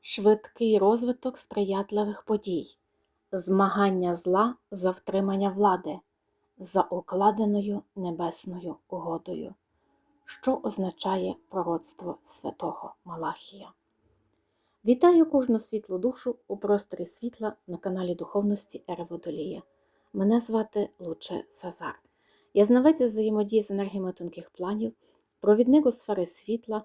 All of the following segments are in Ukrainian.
швидкий розвиток сприятливих подій, змагання зла за втримання влади за укладеною небесною угодою, що означає пророцтво святого Малахія. Вітаю кожну світлу душу у просторі світла на каналі Духовності Ери Водолія. Мене звати Луче Сазар. Я знавець взаємодії з енергіями тонких планів, провідник у сфери світла,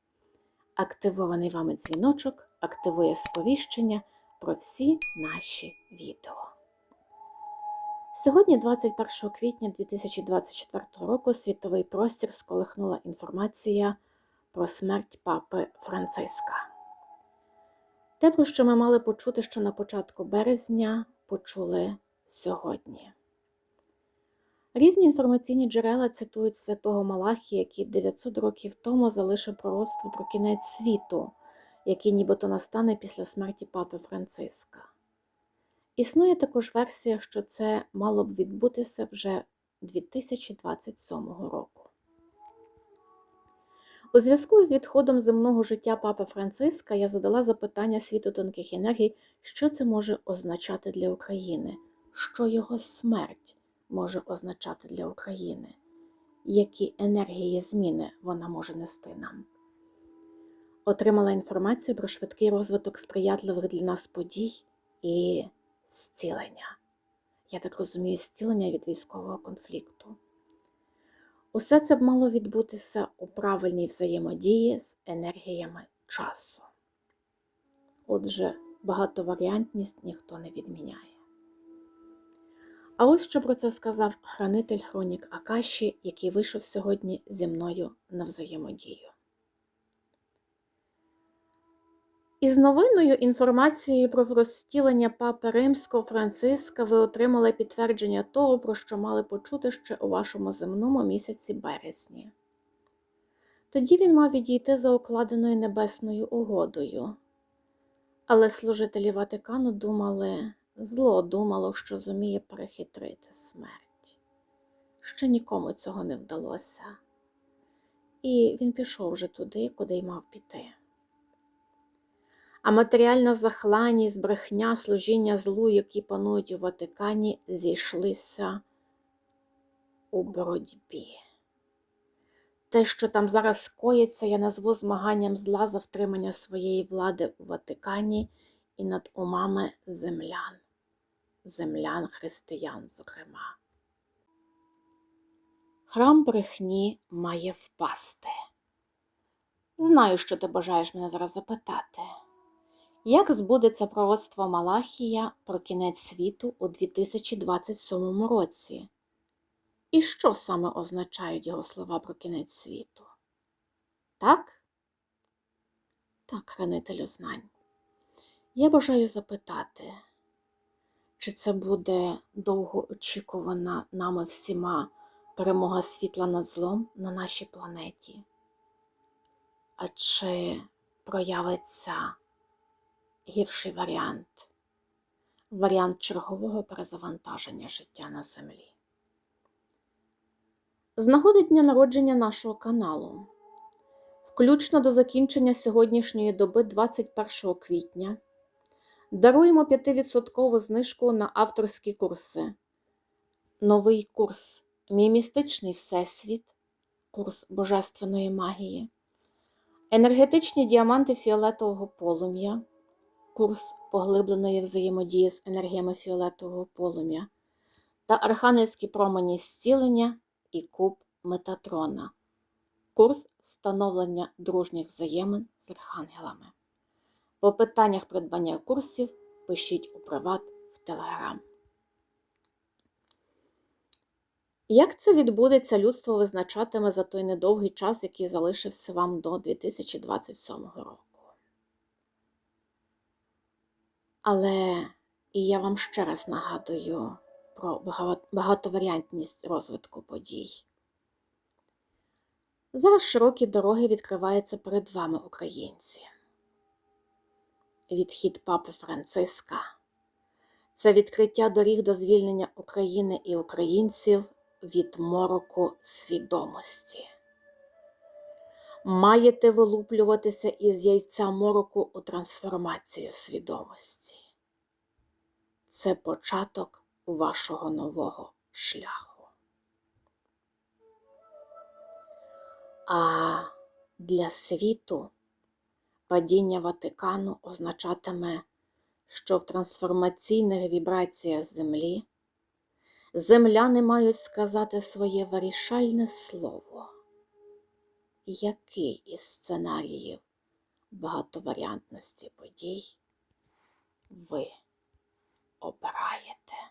Активований вами дзвіночок активує сповіщення про всі наші відео. Сьогодні, 21 квітня 2024 року, світовий простір сколихнула інформація про смерть папи Франциска. Те, про що ми мали почути ще на початку березня, почули сьогодні. Різні інформаційні джерела цитують святого Малахія, який 900 років тому залишив пророцтво про кінець світу, який нібито настане після смерті папи Франциска. Існує також версія, що це мало б відбутися вже 2027 року. У зв'язку з відходом земного життя папи Франциска я задала запитання світу тонких енергій, що це може означати для України, що його смерть може означати для України, які енергії зміни вона може нести нам. Отримала інформацію про швидкий розвиток сприятливих для нас подій і зцілення. Я так розумію, зцілення від військового конфлікту. Усе це б мало відбутися у правильній взаємодії з енергіями часу. Отже, багатоваріантність ніхто не відміняє. А ось що про це сказав хранитель Хронік Акаші, який вийшов сьогодні зі мною на взаємодію. Із новиною інформацією про розтілення папи Римського Франциска ви отримали підтвердження того, про що мали почути ще у вашому земному місяці березні. Тоді він мав відійти за укладеною небесною угодою. Але служителі Ватикану думали, зло думало, що зуміє перехитрити смерть. Ще нікому цього не вдалося. І він пішов вже туди, куди й мав піти а матеріальна захланість, брехня, служіння злу, які панують у Ватикані, зійшлися у боротьбі. Те, що там зараз коїться, я назву змаганням зла за втримання своєї влади у Ватикані і над умами землян, землян християн, зокрема. Храм брехні має впасти. Знаю, що ти бажаєш мене зараз запитати. Як збудеться пророцтво Малахія про кінець світу у 2027 році? І що саме означають його слова про кінець світу? Так? Так, хранителю знань. Я бажаю запитати, чи це буде довго очікувана нами всіма перемога світла над злом на нашій планеті? А чи проявиться гірший варіант варіант чергового перезавантаження життя на землі. З нагоди дня народження нашого каналу, включно до закінчення сьогоднішньої доби 21 квітня, даруємо 5% знижку на авторські курси. Новий курс Мій містичний Всесвіт, курс Божественної магії, енергетичні діаманти фіолетового полум'я курс поглибленої взаємодії з енергіями фіолетового полум'я та архангельські промені зцілення і куб Метатрона, курс встановлення дружніх взаємин з архангелами. По питаннях придбання курсів пишіть у приват в Телеграм. Як це відбудеться, людство визначатиме за той недовгий час, який залишився вам до 2027 року. Але і я вам ще раз нагадую про багатоваріантність розвитку подій. Зараз широкі дороги відкриваються перед вами, українці. Відхід папи Франциска це відкриття доріг до звільнення України і українців від мороку свідомості. Маєте вилуплюватися із яйця мороку у трансформацію свідомості. Це початок вашого нового шляху. А для світу падіння Ватикану означатиме, що в трансформаційних вібраціях Землі земляни мають сказати своє вирішальне слово. Який із сценаріїв багатоваріантності подій ви обираєте?